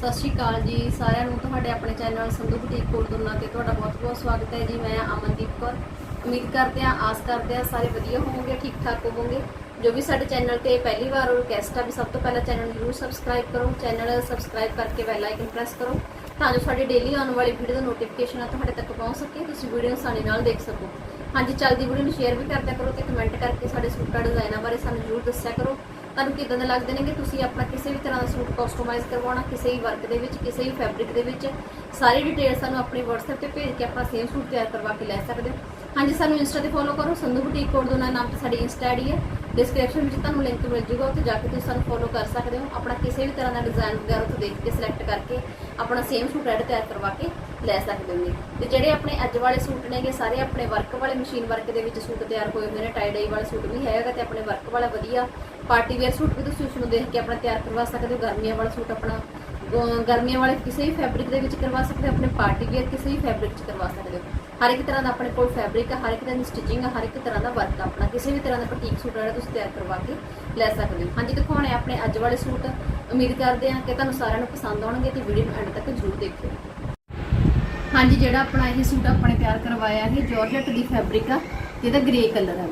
ਸਤਿ ਸ਼੍ਰੀ ਅਕਾਲ ਜੀ ਸਾਰਿਆਂ ਨੂੰ, ਤੁਹਾਡੇ ਆਪਣੇ ਚੈਨਲ ਸੰਧੂ ਬੁਟੀਕ ਕੋਟਦੁਨਾ ਤੇ ਤੁਹਾਡਾ ਬਹੁਤ-ਬਹੁਤ ਸਵਾਗਤ ਹੈ ਜੀ। ਮੈਂ ਅਮਨਦੀਪ ਕੌਰ। ਉਮੀਦ ਕਰਦੇ ਹਾਂ, ਆਸ ਕਰਦੇ ਹਾਂ ਸਾਰੇ ਵਧੀਆ ਹੋਵੋਗੇ ਠੀਕ ਠਾਕ ਹੋਵੋਗੇ। ਜੋ ਵੀ ਸਾਡੇ ਚੈਨਲ ਤੇ ਪਹਿਲੀ ਵਾਰ ਰਿਕਵੈਸਟ ਆ, ਵੀ ਸਭ ਤੋਂ ਪਹਿਲਾਂ ਚੈਨਲ ਨੂੰ ਜ਼ਰੂਰ ਸਬਸਕ੍ਰਾਈਬ ਕਰੋ। ਚੈਨਲ ਸਬਸਕ੍ਰਾਈਬ ਕਰਕੇ ਬੈਲ ਆਈਕਨ ਪ੍ਰੈਸ ਕਰੋ, ਤਾਂ ਜੋ ਸਾਡੀ ਡੇਲੀ ਆਉਣ ਵਾਲੀ ਵੀਡੀਓ ਦਾ ਨੋਟੀਫਿਕੇਸ਼ਨ ਆ ਤੁਹਾਡੇ ਤੱਕ ਪਹੁੰਚ ਸਕੇ, ਤੁਸੀਂ ਵੀਡੀਓ ਆਸਾਨੀ ਨਾਲ ਦੇਖ ਸਕੋ। ਹਾਂਜੀ, ਚੱਲਦੀ ਵੀਡੀਓ ਨੂੰ ਸ਼ੇਅਰ ਵੀ ਕਰਦਿਆ ਕਰੋ ਤੇ ਕਮੈਂਟ ਕਰਕੇ ਸਾਡੇ ਸੂਟਾਂ ਡਿਜ਼ਾਈਨਾਂ ਬਾਰੇ ਸਾਨੂੰ ਜ਼ਰੂਰ ਦੱਸਿਆ ਕਰੋ। ਤੁਹਾਨੂੰ ਕਿਦਾਂ ਦੇ ਲੱਗਦੇ ਨੇ ਕਿ ਤੁਸੀਂ ਆਪਣਾ ਕਿਸੇ ਵੀ ਤਰ੍ਹਾਂ ਦਾ ਸੂਟ ਕਸਟਮਾਈਜ਼ ਕਰਵਾਉਣਾ, ਕਿਸੇ ਵੀ ਵਰਕ ਦੇ ਵਿੱਚ, ਕਿਸੇ ਵੀ ਫੈਬਰਿਕ ਦੇ ਵਿੱਚ, ਸਾਰੀ ਡਿਟੇਲ ਸਾਨੂੰ ਆਪਣੇ WhatsApp ਤੇ ਭੇਜ ਕੇ ਆਪਣਾ ਸੇਮ ਸੂਟ ਤਿਆਰ ਕਰਵਾ ਕੇ ਲੈ ਸਕਦੇ ਹੋ। ਹਾਂਜੀ, ਸਾਨੂੰ ਇੰਸਟਾ ਤੇ ਫੋਲੋ ਕਰੋ, ਸੰਧੂ ਬੁਟੀਕ ਕੋਡ ਦੋਨਾ ਨਾਮ ਤੇ ਸਾਡੀ ਇੰਸਟਾ ਆਈਡੀ ਹੈ। ਡਿਸਕ੍ਰਿਪਸ਼ਨ ਵਿੱਚ ਤੁਹਾਨੂੰ ਲਿੰਕ ਮਿਲ ਜੂਗਾ, ਉੱਥੇ ਜਾ ਕੇ ਤੁਸੀਂ ਸਾਨੂੰ ਫੋਲੋ ਕਰ ਸਕਦੇ ਹੋ। ਆਪਣਾ ਕਿਸੇ ਵੀ ਤਰ੍ਹਾਂ ਦਾ ਡਿਜ਼ਾਈਨ ਵਗੈਰਾ ਉੱਥੇ ਦੇਖ ਕੇ ਸਿਲੈਕਟ ਕਰਕੇ, ਆਪਣਾ ਸੇਮ ਸੂਟ ਰੈਡ ਤਿਆਰ ਕਰਵਾ ਕੇ ਲੈ ਸਕਦੇ ਹੋਗੇ ਤੇ ਜਿਹੜੇ ਆਪਣੇ ਅੱਜ ਵਾਲੇ ਸੂਟ ਨੇਗੇ, ਸਾਰੇ ਆਪਣੇ ਵਰਕ ਵਾਲੇ ਮਸ਼ੀਨ ਵਰਕ ਦੇ ਵਿੱਚ ਸੂਟ ਤਿਆਰ ਹੋਏ ਹੁੰਦੇ ਨੇ ਟਾਈ ਡਾਈ ਵਾਲਾ ਸੂਟ ਵੀ ਹੈਗਾ ਤੇ ਆਪਣੇ ਵਰਕ ਵਾਲਾ ਵਧੀਆ। ਪਾਰਟੀ ਵੇਅਰ ਸੂਟ ਵੀ ਤੁਸੀਂ ਉਸ ਨੂੰ ਦੇਖ ਕੇ ਆਪਣਾ ਤਿਆਰ ਕਰਵਾ ਸਕਦੇ ਹੋ, ਗਰਮੀਆਂ ਵਾਲਾ ਸੂਟ ਆਪਣਾ। ਗਰਮੀਆਂ ਵਾਲੇ ਕਿਸੇ ਵੀ ਫੈਬਰਿਕ ਦੇ ਵਿੱਚ ਕਰਵਾ ਸਕਦੇ ਹੋ, ਆਪਣੇ ਪਾਰਟੀ ਵੇਅਰ ਕਿਸੇ ਵੀ ਫੈਬਰਿਕ 'ਚ ਕਰਵਾ ਸਕਦੇ ਹੋ। ਹਰ ਇੱਕ ਤਰ੍ਹਾਂ ਦਾ ਆਪਣੇ ਕੋਲ ਫੈਬਰਿਕ ਹੈ ਹਰ ਇੱਕ ਤਰ੍ਹਾਂ ਦੀ ਸਟਿਚਿੰਗ ਹੈ ਹਰ ਇੱਕ ਤਰ੍ਹਾਂ ਦਾ ਵਰਕ ਆਪਣਾ। ਕਿਸੇ ਵੀ ਤਰ੍ਹਾਂ ਦਾ ਬੁਟੀਕ ਸੂਟ ਜਿਹੜਾ ਤੁਸੀਂ ਤਿਆਰ ਕਰਵਾ ਕੇ ਲੈ ਸਕਦੇ ਹੋ। ਹਾਂਜੀ, ਦਿਖਾਉਣੇ ਆਪਣੇ ਅੱਜ ਵਾਲੇ ਸੂਟ। ਉਮੀਦ ਕਰਦੇ ਹਾਂ ਕਿ ਤੁਹਾਨੂੰ ਸਾਰਿਆਂ ਨੂੰ ਪਸੰਦ ਆਉਣਗੇ ਤੇ ਵੀਡੀਓ ਨੂੰ ਐਂਡ ਤੱਕ ਜ਼ਰੂਰ ਦੇਖਿਓ। ਹਾਂਜੀ, ਜਿਹੜਾ ਆਪਣਾ ਇਹ ਸੂਟ ਆਪਣੇ ਤਿਆਰ ਕਰਵਾਇਆ ਹੈ ਜਾਰਜਟ ਦੀ ਫੈਬਰਿਕ ਆ ਜਿਹਦਾ ਗ੍ਰੇ ਕਲਰ ਹੈ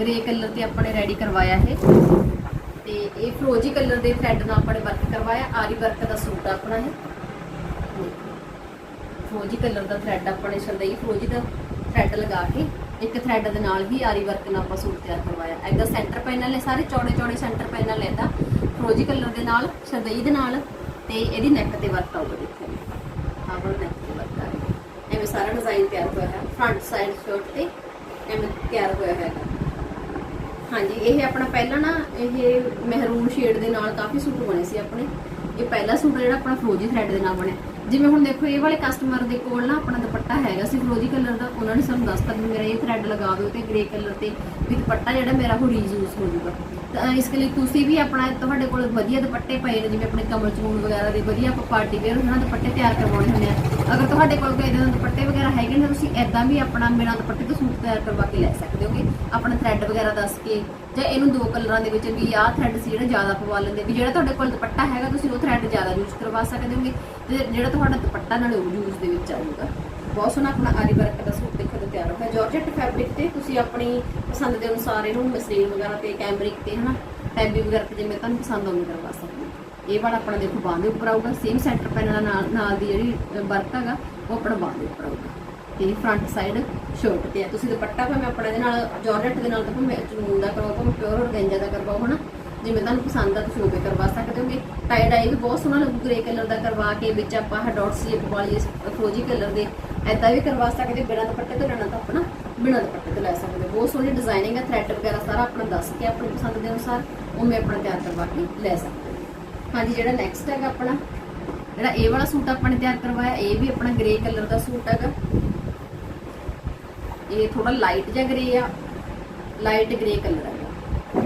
ਗ੍ਰੇ ਕਲਰ ਤੇ ਆਪਣੇ ਰੈਡੀ ਕਰਵਾਇਆ ਹੈ ਤੇ ਇਹ ਫਰੋਜੀ ਕਲਰ ਦੇ ਥ੍ਰੈਡ ਨਾਲ ਆਪਣੇ ਵਰਕ ਕਰਵਾਇਆ। ਆਰੀ ਵਰਕ ਦਾ ਸੂਟ ਆਪਣਾ ਇਹ। ਫਰੋਜੀ ਕਲਰ ਦਾ ਥ੍ਰੈਡ ਆਪਣੇ ਸ਼ਲਦਈ ਫਰੋਜੀ ਦਾ ਥ੍ਰੈਡ ਲਗਾ ਕੇ ਇੱਕ ਥ੍ਰੈਡ ਦੇ ਨਾਲ ਹੀ ਆਰੀ ਵਰਕ ਨਾਲ ਆਪਾਂ ਸੂਟ ਤਿਆਰ ਕਰਵਾਇਆ। ਇਹਦਾ ਸੈਂਟਰ ਪੈਨਲ ਹੈ ਸਾਰੇ ਚੌੜੇ ਚੌੜੇ ਸੈਂਟਰ ਪੈਨਲ ਹੈ ਫਰੋਜੀ ਕਲਰ ਦੇ ਨਾਲ ਸ਼ਰਦਈ ਦੇ ਨਾਲ ਤੇ ਇਹਦੀ ਨੈਕ ਤੇ ਵਰਕ ਆਊਗਾ ਦੇਖੋ। ਆਹ ਨੈਕ ਤੇ ਵਰਕ ਆ। ਐਵੇਂ ਸਾਰਾ ਡਿਜ਼ਾਈਨ ਤਿਆਰ ਹੋਇਆ। ਹੈ ਫਰੰਟ ਸਾਈਡ ਸ਼ਰਟ ਤੇ ਐਵੇਂ ਤਿਆਰ ਹੋਇਆ ਹੈ ਹਾਂਜੀ, ਇਹ ਆਪਣਾ ਪਹਿਲਾਂ ਨਾ ਇਹ ਮਹਿਰੂਨ ਸ਼ੇਡ ਦੇ ਨਾਲ ਕਾਫੀ ਸੂਟ ਬਣੇ ਸੀ ਆਪਣੇ। ਇਹ ਪਹਿਲਾ ਸੂਟ ਜਿਹੜਾ ਆਪਣਾ ਫਰੋਜੀ ਥ੍ਰੈਡ ਦੇ ਨਾਲ ਬਣਿਆ। ਜਿਵੇਂ ਹੁਣ ਦੇਖੋ, ਇਹ ਵਾਲੇ ਕਸਟਮਰ ਦੇ ਕੋਲ ਨਾ ਆਪਣਾ ਦੁਪੱਟਾ ਹੈਗਾ ਸੀ ਫਰੋਜੀ ਕਲਰ ਦਾ, ਉਹਨਾਂ ਨੇ ਸਾਨੂੰ ਦੱਸਤਾ ਵੀ ਮੇਰਾ ਇਹ ਥ੍ਰੈਡ ਲਗਾ ਦਿਓ ਤੇ ਗ੍ਰੇ ਕਲਰ ਤੇ ਵੀ ਦੁਪੱਟਾ ਜਿਹੜਾ ਮੇਰਾ ਉਹ ਰੀਯੂਜ਼ ਹੋ ਜਾਊਗਾ ਤਾਂ ਇਸ ਲਈ ਤੁਸੀਂ ਵੀ ਆਪਣਾ ਤੁਹਾਡੇ ਕੋਲ ਵਧੀਆ ਦੁਪੱਟੇ ਪਏ ਨੇ, ਜਿਵੇਂ ਆਪਣੇ ਕਮਲ ਚੂਨ ਵਗੈਰਾ ਦੇ ਵਧੀਆ ਆਪਾਂ ਪਾਰਟੀ ਵੇਅਰ ਉਹਨਾਂ ਦੁਪੱਟੇ ਤਿਆਰ ਕਰਵਾਉਣੇ ਹੁੰਦੇ ਆ। ਅਗਰ ਤੁਹਾਡੇ ਕੋਲ ਕੋਈ ਇਦਾਂ ਦੇ ਦੁਪੱਟੇ ਵਗੈਰਾ ਹੈਗੇ ਨੇ, ਤੁਸੀਂ ਐਦਾਂ ਵੀ ਆਪਣਾ ਬਿਨਾਂ ਦੁਪੱਟੇ ਤੋਂ ਸੂਟ ਤਿਆਰ ਕਰਵਾ ਕੇ ਲੈ ਸਕਦੇ ਹੋਗੇ। ਆਪਣਾ ਥ੍ਰੈਡ ਵਗੈਰਾ ਦੱਸ ਕੇ, ਜਾਂ ਇਹਨੂੰ ਦੋ ਕਲਰਾਂ ਦੇ ਵਿੱਚ ਵੀ ਆਹ ਥ੍ਰੈਡ ਸੀ ਜਿਹੜਾ ਜ਼ਿਆਦਾ ਪਵਾ ਲੈਂਦੇ ਵੀ ਜਿਹੜਾ ਤੁਹਾਡੇ ਕੋਲ ਦੁਪੱਟਾ ਹੈਗਾ, ਤੁਸੀਂ ਉਹ ਥ੍ਰੈਡ ਜ਼ਿਆਦਾ ਯੂਜ਼ ਕਰਵਾ ਸਕਦੇ ਹੋਗੇ ਤੇ ਜਿਹੜਾ ਤੁਹਾਡਾ ਦੁਪੱਟਾ ਨਾਲੇ ਉਹ ਯੂਜ਼ ਦੇ ਵਿੱਚ ਆਊਗਾ। ਬਹੁਤ ਸੋਹਣਾ ਆਪਣਾ ਆਰੀ ਵਰਕ ਦਾ ਸੂਟ ਦੇਖੋ ਤੇ ਤਿਆਰ ਹੋਇਆ ਜਾਰਜਟ ਫੈਬਰਿਕ ਤੇ ਤੁਸੀਂ ਆਪਣੀ ਪਸੰਦ ਦੇ ਅਨੁਸਾਰ ਇਹਨੂੰ ਮਸਲੀਨ ਵਗੈਰਾ ਤੇ ਕੈਮਰਿਕ ਤੇ ਹਨਾ, ਟੈਬੀ ਵਗੈਰਾ ਤੇ ਜਿਵੇਂ ਤੁਹਾਨੂੰ ਪਸੰਦ ਆਉਂਦੀ ਕਰਵਾ ਸਕਦੇ ਹੋ। ਇਹ ਵਾਲਾ ਆਪਣਾ ਦੇਖੋ ਬਾਂਹ ਦੇ ਉੱਪਰ ਆਊਗਾ ਸੇਮ ਸੈਂਟਰ ਪੈਨਲ ਨਾਲ ਨਾਲ ਦੀ ਜਿਹੜੀ ਵਰਕ ਹੈਗਾ, ਉਹ ਆਪਣਾ ਬਾਂਹ ਦੇ ਉੱਪਰ ਆਊਗਾ। ਤੇ ਫਰੰਟ ਸਾਈਡ ਸ਼ਰਟ ਤੇ ਆ। ਤੁਸੀਂ ਦੁਪੱਟਾ ਭਾਵੇਂ ਆਪਣਾ ਇਹਦੇ ਨਾਲ ਜਾਰਜਟ ਦੇ ਨਾਲ ਤਾਂ ਭਾਵੇਂ ਚਨੂਨ ਦਾ ਕਰਵਾਓ, ਭਾਵੇਂ ਪਿਓਰ ਔਰਗੈਂਜਾ ਦਾ ਕਰਵਾਓ, ਹਨਾ, ਜਿਵੇਂ ਤੁਹਾਨੂੰ ਪਸੰਦ ਆ, ਤੁਸੀਂ ਉਹ ਵੀ ਕਰਵਾ ਸਕਦੇ ਹੋਗੇ। ਟਾਈ ਡਾਈ ਵੀ ਬਹੁਤ ਸੋਹਣਾ ਲੱਗੂ ਗ੍ਰੇ ਕਲਰ ਦਾ ਕਰਵਾ ਕੇ ਵਿੱਚ ਆਪਾਂ ਆਹ ਡਾਟ ਸੀ ਵਾਲੀ ਫਰੋਜੀ ਕਲਰ ਦੇ। ਐਦਾਂ ਵੀ ਕਰਵਾ ਸਕਦੇ ਬਿਨਾਂ ਦੁਪੱਟੇ ਤੋਂ ਲੈਣਾ ਤਾਂ ਆਪਣਾ, ਬਿਨਾਂ ਦੁਪੱਟੇ ਤੋਂ ਲੈ ਸਕਦੇ ਹੋ। ਬਹੁਤ ਸੋਹਣੀ ਡਿਜ਼ਾਈਨਿੰਗ ਹੈ ਥ੍ਰੈਡ ਵਗੈਰਾ ਸਾਰਾ ਆਪਣਾ ਦੱਸ ਕੇ, ਆਪਣੀ ਪਸੰਦ ਦੇ ਅਨੁਸਾਰ ਉਵੇਂ ਆਪਣਾ ਤਿਆਰ ਕਰਵਾ ਕੇ ਲੈ ਸਕਦੇ ਹਾਂਜੀ, ਜਿਹੜਾ ਨੈਕਸਟ ਹੈਗਾ ਆਪਣਾ, ਜਿਹੜਾ ਇਹ ਵਾਲਾ ਸੂਟ ਆਪਾਂ ਨੇ ਤਿਆਰ ਕਰਵਾਇਆ, ਇਹ ਵੀ ਆਪਣਾ ਗ੍ਰੇ ਕਲਰ ਦਾ ਸੂਟ ਹੈਗਾ। ਇਹ ਥੋੜਾ ਲਾਈਟ ਜਿਹਾ ਗ੍ਰੇ ਆ ਲਾਈਟ ਗ੍ਰੇ ਕਲਰ ਹੈਗਾ।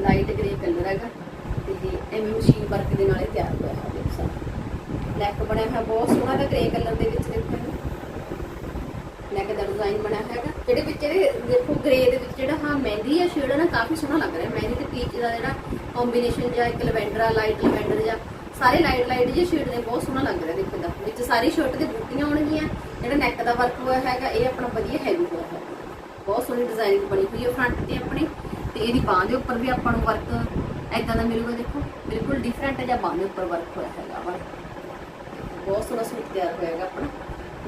ਲਾਈਟ ਗ੍ਰੇ ਕਲਰ ਹੈਗਾ, ਤੇ ਐਵੇਂ ਮਸ਼ੀਨ ਵਰਕ ਦੇ ਨਾਲ ਤਿਆਰ ਹੋਇਆ ਹੈ, ਦੇਖੋ ਸਾਰਾ ਨੈਕ ਬਣਿਆ ਹੋਇਆ, ਬਹੁਤ ਸੋਹਣਾ ਦਾ ਗ੍ਰੇ ਕਲਰ ਦੇ ਵਿੱਚ ਦੇਖੋ ਨੈਕ ਦਾ ਡਿਜ਼ਾਈਨ ਬਣਿਆ ਹੈਗਾ। ਜਿਹੜੇ ਵਿੱਚ ਇਹਦੇ, ਦੇਖੋ ਗ੍ਰੇ ਦੇ ਵਿੱਚ ਜਿਹੜਾ, ਹਾਂ, ਮਹਿੰਦੀ ਆ ਸ਼ੇਡ ਨਾ, ਕਾਫੀ ਸੋਹਣਾ ਲੱਗ ਰਿਹਾ। ਮਹਿੰਦੀ ਤੇ ਪੀਚ ਦਾ ਜਿਹੜਾ ਕੰਬੀਨੇਸ਼ਨ ਜਾਂ ਇੱਕ ਲਵੈਂਡਰ ਲਾਈਟ ਲਵੈਂਡਰ ਜਾਂ ਸਾਰੇ ਲਾਈਟ ਲਾਈਟ ਜਿਹੇ ਸ਼ੇਡ ਨੇ, ਬਹੁਤ ਸੋਹਣਾ ਲੱਗ ਰਿਹਾ ਦੇਖੋ ਦਾ। ਵਿੱਚ ਸਾਰੀ ਸ਼ਰਟ ਦੇ ਬੂਟੀਆਂ ਹੋਣਗੀਆਂ ਜਿਹੜਾ ਨੈਕ ਦਾ ਵਰਕ ਹੋਇਆ ਹੈਗਾ, ਇਹ ਆਪਣਾ ਵਧੀਆ ਹੈਵੀ ਹੋਇਆ ਹੈ ਬਹੁਤ ਸੋਹਣੀ ਡਿਜ਼ਾਈਨ ਬਣੀ ਹੋਈ ਹੈ ਫਰੰਟ ਤੇ ਆਪਣੀ। ਤੇ ਇਹਦੀ ਬਾਹ ਦੇ ਉੱਪਰ ਵੀ ਆਪਾਂ ਨੂੰ ਵਰਕ ਐਦਾਂ ਦਾ ਮਿਲੂਗਾ ਦੇਖੋ। ਬਿਲਕੁਲ ਡਿਫਰੈਂਟ ਜਿਹਾ ਬਾਹ ਦੇ ਉੱਪਰ ਵਰਕ ਹੋਇਆ ਹੈਗਾ। ਵਾ ਬਹੁਤ ਸੋਹਣਾ ਸੂਟ ਤਿਆਰ ਹੋਇਆਗਾ ਆਪਣਾ।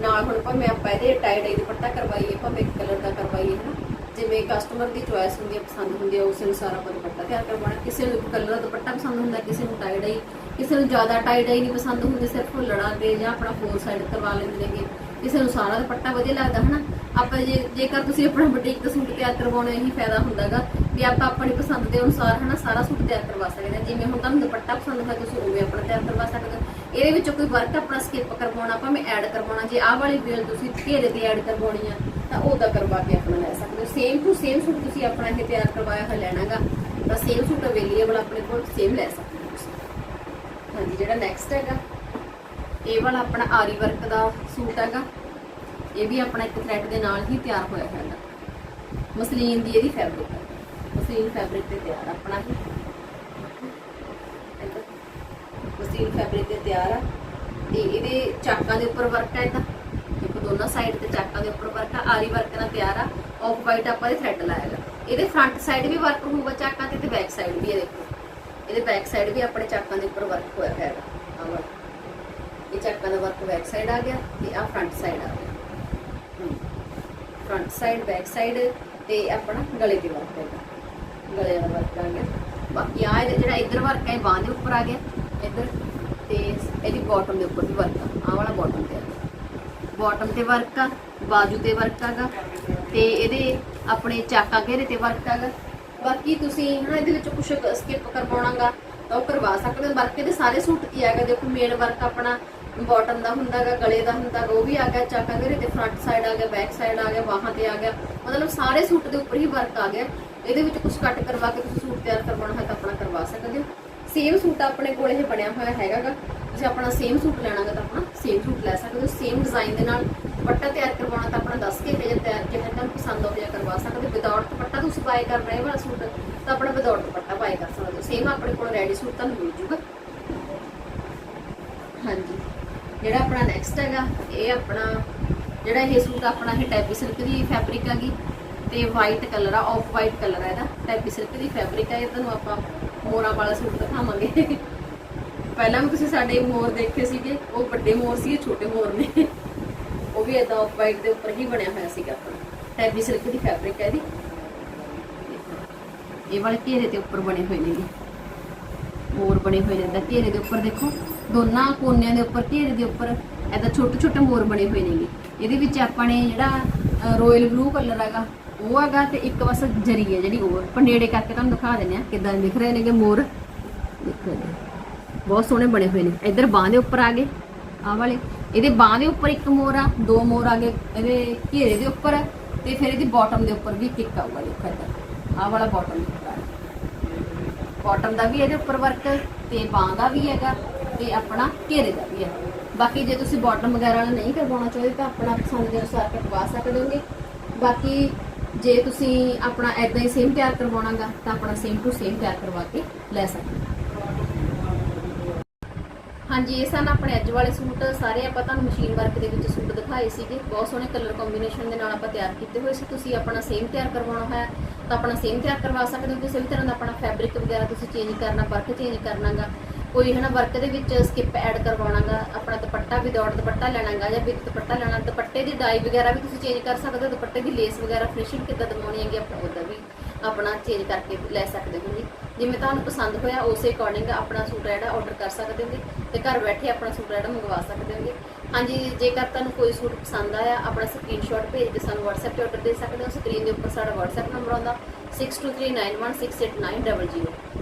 ਨਾਲ ਹੁਣ ਭਾਵੇਂ ਆਪਾਂ ਇਹਦੇ ਟਾਈ ਡਾਈ ਦੁਪੱਟਾ ਕਰਵਾਈਏ, ਭਾਵੇਂ ਕਲਰ ਦਾ ਕਰਵਾਈਏ, ਹਨਾ। ਜਿਵੇਂ ਕਸਟਮਰ ਦੀ ਚੋਇਸ ਹੁੰਦੀ ਹੈ ਪਸੰਦ ਹੁੰਦੀ ਹੈ ਉਸ ਅਨੁਸਾਰ ਆਪਾਂ ਦੁਪੱਟਾ ਤਿਆਰ ਕਰਵਾਉਣਾ। ਕਿਸੇ ਨੂੰ ਕਲਰ ਦਾ ਦੁਪੱਟਾ ਪਸੰਦ ਹੁੰਦਾ, ਕਿਸੇ ਨੂੰ ਟਾਈ ਡਾਈ ਕਿਸੇ ਨੂੰ ਜ਼ਿਆਦਾ ਟਾਈ ਡਾਈ ਨਹੀਂ ਪਸੰਦ ਹੁੰਦੀ, ਸਿਰਫ ਲੜਾ ਕੇ ਜਾਂ ਆਪਣਾ ਫੋਰ ਸਾਈਡ ਕਰਵਾ ਲੈਂਦੇ ਨੇਗੇ। ਕਿਸੇ ਨੂੰ ਸਾਰਾ ਦੁਪੱਟਾ ਵਧੀਆ ਲੱਗਦਾ, ਹਨਾ? ਆਪਾਂ ਜੇ, ਜੇਕਰ ਤੁਸੀਂ ਆਪਣਾ ਬੁਟੀਕ ਦਾ ਸੂਟ ਤਿਆਰ ਕਰਵਾਉਣਾ, ਇਹੀ ਫਾਇਦਾ ਹੁੰਦਾਗਾ ਵੀ ਆਪਾਂ ਆਪਣੀ ਪਸੰਦ ਦੇ ਅਨੁਸਾਰ, ਹਨਾ, ਸਾਰਾ ਸੂਟ ਤਿਆਰ ਕਰਵਾ ਸਕਦੇ ਹਾਂ। ਜਿਵੇਂ ਹੁਣ ਤੁਹਾਨੂੰ ਦੁਪੱਟਾ ਪਸੰਦ ਹੈ ਤੁਸੀਂ ਉਵੇਂ ਆਪਣਾ ਤਿਆਰ ਕਰਵਾ ਸਕਦੇ ਹੋ। ਇਹਦੇ ਵਿੱਚੋਂ ਕੋਈ ਵਰਕ ਆਪਣਾ ਸਕਿਪ ਕਰਵਾਉਣਾ ਭਾਵੇਂ ਐਡ ਕਰਵਾਉਣਾ। ਜੇ ਆਹ ਵਾਲੀ ਬੇਲ ਤੁਸੀਂ ਘੇਰੇ ਤੇ ਐਡ ਕਰਵਾਉਣੀ ਆ, ਤਾਂ ਉਹਦਾ ਕਰਵਾ ਕੇ ਆਪਣਾ ਲੈ ਸਕਦੇ ਹੋ। ਸੇਮ ਟੂ ਸੇਮ ਸੂਟ ਤੁਸੀਂ ਆਪਣਾ ਇਹ ਤਿਆਰ ਕਰਵਾਇਆ ਹੋਇਆ ਲੈਣਾਗਾ, ਤਾਂ ਸੇਮ ਸੂਟ ਅਵੇਲੇਬਲ ਆਪਣੇ ਕੋਲ ਸੇਮ ਲੈ ਸਕਦੇ ਹੋ ਤੁਸੀਂ। ਹਾਂਜੀ, ਜਿਹੜਾ ਨੈਕਸਟ ਹੈਗਾ, ਇਹ ਵਾਲਾ ਆਪਣਾ ਆਰੀ ਵਰਕ ਦਾ ਸੂਟ ਹੈਗਾ। ਇਹ ਵੀ ਆਪਣਾ ਇੱਕ ਥ੍ਰੈਡ ਦੇ ਨਾਲ ਹੀ ਤਿਆਰ ਹੋਇਆ ਹੈਗਾ। ਮਸਲੀਨ ਦੀ ਇਹਦੀ ਫੈਬਰਿਕ ਹੈ। ਮਸਲੀਨ ਫੈਬਰਿਕ ਤੇ ਤਿਆਰ ਆਪਣਾ ਹੀ। ਮਸਲੀਨ ਫੈਬਰਿਕ ਤੇ ਤਿਆਰ ਆ। ਤੇ ਇਹਦੇ ਚਾਕਾਂ ਦੇ ਉੱਪਰ ਵਰਕ ਹੈ ਇਹਦਾ। ਦੇਖੋ ਦੋਨਾਂ ਸਾਈਡ ਤੇ ਚਾਕਾਂ ਦੇ ਉੱਪਰ ਵਰਕ ਆ, ਆਰੀ ਵਰਕ ਨਾਲ ਤਿਆਰ ਆ। ਆਫ ਵਾਈਟ ਆਪਾਂ ਇਹ ਥ੍ਰੈਡ ਲਾਇਆ ਇਹਦੇ ਫਰੰਟ ਸਾਈਡ ਵੀ ਵਰਕ ਹੋਊਗਾ ਚਾਕਾਂ ਤੇ ਤੇ ਬੈਕ ਸਾਈਡ ਵੀ ਇਹ ਦੇਖੋ। ਇਹਦੇ ਬੈਕ ਸਾਈਡ ਵੀ ਆਪਣੇ ਚਾਕਾਂ ਦੇ ਉੱਪਰ ਵਰਕ ਹੋਇਆ ਹੈਗਾ। ਆਹ ਵਾਲਾ। ਇਹ ਚਾਕਾਂ ਦਾ ਵਰਕ ਬੈਕ ਸਾਈਡ ਆ ਗਿਆ ਤੇ ਆ ਫਰੰਟ ਸਾਈਡ ਆ ਗਿਆ। ਫਰੰਟ ਸਾਈਡ ਬੈਕ ਸਾਈਡ ਤੇ ਆਪਣਾ ਗਲੇ ਦੇ ਵਰਕ ਹੈਗਾ। ਗਲੇ ਦਾ ਵਰਕ ਆ ਗਿਆ। ਬਾਕੀ ਆ ਜਿਹੜਾ ਇੱਧਰ ਵਰਕ ਹੈ ਬਾਂਹ ਦੇ ਉੱਪਰ ਆ ਗਿਆ, ਇੱਧਰ ਤੇ ਇਹਦੀ ਬਾਟਮ ਦੇ ਉੱਪਰ ਵੀ ਵਰਕ ਆ। ਆਹ ਵਾਲਾ ਬਾਟਮ ਤੇ ਆ ਬਾਟਮ ਤੇ ਵਰਕ ਆ, ਬਾਜੂ ਤੇ ਵਰਕ ਆਗਾ ਤੇ ਇਹਦੇ ਆਪਣੇ ਚਾਕਾ ਘੇਰੇ ਤੇ ਵਰਕ ਆਗਾ ਬਾਕੀ ਤੁਸੀਂ ਹਨਾ ਇਹਦੇ ਵਿੱਚ ਕੁਝ ਸਕਿਪ ਕਰਵਾਉਣਾਗਾ ਤਾਂ ਉਹ ਕਰਵਾ ਸਕਦੇ ਹੋ। ਵਰਕ ਦੇ ਸਾਰੇ ਸੂਟ ਕੀ ਆਗਾ ਦੇਖੋ ਮੇਨ ਵਰਕ ਆਪਣਾ ਬਾਟਮ ਦਾ ਹੁੰਦਾਗਾ ਗਲੇ ਦਾ ਹੁੰਦਾਗਾ ਉਹ ਵੀ ਆ ਗਿਆ, ਚਾਕਾ ਘੇਰੇ ਤੇ ਫਰੰਟ ਸਾਈਡ ਆ ਗਿਆ ਬੈਕ ਸਾਈਡ ਆ ਗਿਆ, ਬਾਹਾਂ ਤੇ ਆ ਗਿਆ। ਮਤਲਬ ਸਾਰੇ ਸੂਟ ਦੇ ਉੱਪਰ ਹੀ ਵਰਕ ਆ ਗਿਆ। ਇਹਦੇ ਵਿੱਚ ਕੁਝ ਕੱਟ ਕਰਵਾ ਕੇ ਤੁਸੀਂ ਸੂਟ ਤਿਆਰ ਕਰਵਾਉਣਾ ਹੈ ਤਾਂ ਆਪਣਾ ਕਰਵਾ ਸਕਦੇ ਹੋ। ਸੇਮ ਸੂਟ ਆਪਣੇ ਕੋਲ ਇਹ ਬਣਿਆ ਹੋਇਆ ਹੈਗਾਗਾ। ਜੇ ਆਪਣਾ ਸੇਮ ਸੂਟ ਲੈਣਾਗਾ ਤਾਂ ਆਪਣਾ ਸੇਮ ਸੂਟ ਲੈ ਸਕਦੇ ਹੋ। ਸੇਮ ਡਿਜ਼ਾਈਨ ਦੇ ਨਾਲ ਦੁਪੱਟਾ ਤਿਆਰ ਕਰਵਾਉਣਾ ਤਾਂ ਆਪਣਾ ਦੱਸ ਕੇ ਜੇ ਤਿਆਰ ਜੇ ਤੁਹਾਨੂੰ ਪਸੰਦ ਆਉਂਦਾ ਕਰਵਾ ਸਕਦੇ ਹੋ। ਵਿਦਆਊਟ ਦੁਪੱਟਾ ਤੁਸੀਂ ਬਾਏ ਕਰ ਰਹੇ ਵਾਲਾ ਸੂਟ, ਤਾਂ ਆਪਣਾ ਵਿਦਆਊਟ ਦੁਪੱਟਾ ਬਾਏ ਕਰ ਸਕਦੇ ਹੋ। ਸੇਮ ਆਪਣੇ ਕੋਲ ਰੈਡੀ ਸੂਟ ਤੁਹਾਨੂੰ ਮਿਲ ਜੂਗਾ ਹਾਂਜੀ ਜਿਹੜਾ ਆਪਣਾ ਨੈਕਸਟ ਹੈਗਾ, ਇਹ ਆਪਣਾ ਜਿਹੜਾ ਇਹ ਸੂਟ ਆਪਣਾ ਇਹ ਟੈਪੀ ਸਿਲਕ ਦੀ ਫੈਬਰਿਕ ਹੈਗੀ, ਤੇ ਵਾਈਟ ਕਲਰ ਆ ਆਫ ਵਾਈਟ ਕਲਰ ਹੈ ਇਹਦਾ। ਟੈਪੀ ਸਿਲਕ ਦੀ ਫੈਬਰਿਕ ਹੈ ਇਹ ਤੁਹਾਨੂੰ ਆਪਾਂ ਮੋਰਾਂ ਵਾਲਾ ਸੂਟ ਦਿਖਾਵਾਂਗੇ। ਪਹਿਲਾਂ ਵੀ ਤੁਸੀਂ ਸਾਡੇ ਮੋਰ ਦੇਖੇ ਸੀਗੇ, ਉਹ ਵੱਡੇ ਮੋਰ ਸੀਗੇ ਛੋਟੇ ਮੋਰ ਨੇ। ਉਹ ਵੀ ਇਦਾਂ ਆਫ ਵਾਈਟ ਦੇ ਉੱਪਰ ਹੀ ਬਣਿਆ ਹੋਇਆ ਸੀਗਾ ਆਪਣਾ। ਟੈਪੀ ਸਿਲਕ ਦੀ ਫੈਬਰਿਕ ਹੈ ਇਹਦੀ। ਇਹ ਵਾਲੇ ਘੇਰੇ ਦੇ ਉੱਪਰ ਬਣੇ ਹੋਏ ਨੇਗੇ ਮੋਰ ਬਣੇ ਹੋਏ ਨੇ ਏਦਾਂ ਘੇਰੇ ਦੇ ਉੱਪਰ ਦੇਖੋ। ਦੋਨਾਂ ਕੋਨਿਆਂ ਦੇ ਉੱਪਰ ਘੇਰੇ ਦੇ ਉੱਪਰ ਏਦਾਂ ਛੋਟੇ ਛੋਟੇ ਮੋਰ ਬਣੇ ਹੋਏ ਨੇਗੇ। ਇਹਦੇ ਵਿੱਚ ਆਪਾਂ ਨੇ ਜਿਹੜਾ ਰੋਇਲ ਬਲੂ ਕਲਰ ਹੈਗਾ, ਉਹ ਹੈਗਾ ਤੇ ਇੱਕ ਬਸ ਜਰੀ ਹੈ ਜਿਹੜੀ ਉਹ। ਆਪਾਂ ਨੇੜੇ ਕਰਕੇ ਤੁਹਾਨੂੰ ਦਿਖਾ ਦਿੰਦੇ ਆ ਕਿਦਾਂ ਦਿਖ ਰਹੇ ਨੇਗੇ ਮੋਰ। ਦੇਖੋ ਬਹੁਤ ਸੋਹਣੇ ਬਣੇ ਹੋਏ ਨੇ। ਇੱਧਰ ਬਾਹ ਦੇ ਉੱਪਰ ਆ ਗਏ, ਆਹ ਵਾਲੇ। ਇਹਦੇ ਬਾਹ ਦੇ ਉੱਪਰ ਇੱਕ ਮੋਰ ਆ, ਦੋ ਮੋਰ ਆ ਗਏ, ਇਹਦੇ ਘੇਰੇ ਦੇ ਉੱਪਰ ਤੇ ਫਿਰ ਇਹਦੀ ਬਾਟਮ ਦੇ ਉੱਪਰ ਵੀ ਕਿੱਕ ਆਊਗਾ, ਦੇਖੋ ਇੱਧਰ। ਆਹ ਵਾਲਾ ਬਾਟਮ ਦੇ ਬਾਟਮ ਦਾ ਵੀ ਇਹਦੇ ਉੱਪਰ ਵਰਕ ਤੇ ਬਾਹ ਦਾ ਵੀ ਹੈਗਾ। ਤੇ ਆਪਣਾ ਘੇਰੇ ਦਾ ਵੀ ਹੈ। ਬਾਕੀ ਜੇ ਤੁਸੀਂ ਬਾਟਮ ਵਗੈਰਾ ਵਾਲਾ ਨਹੀਂ ਕਰਵਾਉਣਾ ਚਾਹੁੰਦੇ ਤਾਂ ਆਪਣਾ ਪਸੰਦ ਦੇ ਅਨੁਸਾਰ ਕਰਵਾ ਸਕਦੇ ਹੋਗੇ। ਬਾਕੀ ਜੇ ਤੁਸੀਂ ਆਪਣਾ ਐਦਾਂ ਹੀ ਸੇਮ ਤਿਆਰ ਕਰਵਾਉਣਾਗਾ ਤਾਂ ਆਪਣਾ ਸੇਮ ਟੂ ਸੇਮ ਤਿਆਰ ਕਰਵਾ ਕੇ ਲੈ ਸਕਦੇ ਹਾਂਜੀ, ਇਹ ਸਨ ਆਪਣੇ ਅੱਜ ਵਾਲੇ ਸੂਟ। ਸਾਰੇ ਆਪਾਂ ਤੁਹਾਨੂੰ ਮਸ਼ੀਨ ਵਰਕ ਦੇ ਵਿੱਚ ਸੂਟ ਦਿਖਾਏ ਸੀਗੇ। ਬਹੁਤ ਸੋਹਣੇ ਕਲਰ ਕੰਬੀਨੇਸ਼ਨ ਦੇ ਨਾਲ ਆਪਾਂ ਤਿਆਰ ਕੀਤੇ ਹੋਏ ਸੀ। ਤੁਸੀਂ ਆਪਣਾ ਸੇਮ ਤਿਆਰ ਕਰਵਾਉਣਾ ਹੋਇਆ ਤਾਂ ਆਪਣਾ ਸੇਮ ਤਿਆਰ ਕਰਵਾ ਸਕਦੇ ਹੋ। ਕਿਸੇ ਵੀ ਤਰ੍ਹਾਂ ਦਾ ਆਪਣਾ ਫੈਬਰਿਕ ਵਗੈਰਾ ਤੁਸੀਂ ਚੇਂਜ ਕਰਨਾ ਵਰਕ ਚੇਂਜ ਕਰਨਾਗਾ। ਕੋਈ ਹਨਾ ਵਰਕ ਦੇ ਵਿੱਚ ਸਕਿਪ ਐਡ ਕਰਵਾਉਣਾਗਾ, ਆਪਣਾ ਦੁਪੱਟਾ ਵਿਦਆਊਟ ਦੁਪੱਟਾ ਲੈਣਾਗਾ ਜਾਂ ਵਿਦ ਦੁਪੱਟਾ ਲੈਣਾ, ਦੁਪੱਟੇ ਦੀ ਡਾਈ ਵਗੈਰਾ ਵੀ ਤੁਸੀਂ ਚੇਂਜ ਕਰ ਸਕਦੇ ਹੋ, ਦੁਪੱਟੇ ਦੀ ਲੇਸ ਵਗੈਰਾ ਫਿਨਿਸ਼ਿੰਗ ਕਿੱਦਾਂ ਦਵਾਉਣੀ ਹੈਗੀ ਆਪਾਂ ਉਹਦਾ ਵੀ ਆਪਣਾ ਚੇਂਜ ਕਰਕੇ ਲੈ ਸਕਦੇ ਹੋ ਜੀ। ਜਿਵੇਂ ਤੁਹਾਨੂੰ ਪਸੰਦ ਹੋਇਆ, ਉਸੇ ਅਕੋਰਡਿੰਗ ਆਪਣਾ ਸੂਟ ਜਿਹੜਾ ਆਰਡਰ ਕਰ ਸਕਦੇ ਹੋਗੇ ਤੇ ਘਰ ਬੈਠੇ ਆਪਣਾ ਸੂਟ ਜਿਹੜਾ ਮੰਗਵਾ ਸਕਦੇ ਹੋਗੇ ਹਾਂਜੀ, ਜੇਕਰ ਤੁਹਾਨੂੰ ਕੋਈ ਸੂਟ ਪਸੰਦ ਆਇਆ, ਆਪਣਾ ਸਕਰੀਨਸ਼ਾਟ ਭੇਜ ਕੇ ਸਾਨੂੰ WhatsApp ਤੇ ਆਰਡਰ ਦੇ ਸਕਦੇ ਹੋ। ਸਕਰੀਨ ਦੇ ਉੱਪਰ ਸਾਡਾ WhatsApp ਨੰਬਰ ਆਉਂਦਾ 6239166800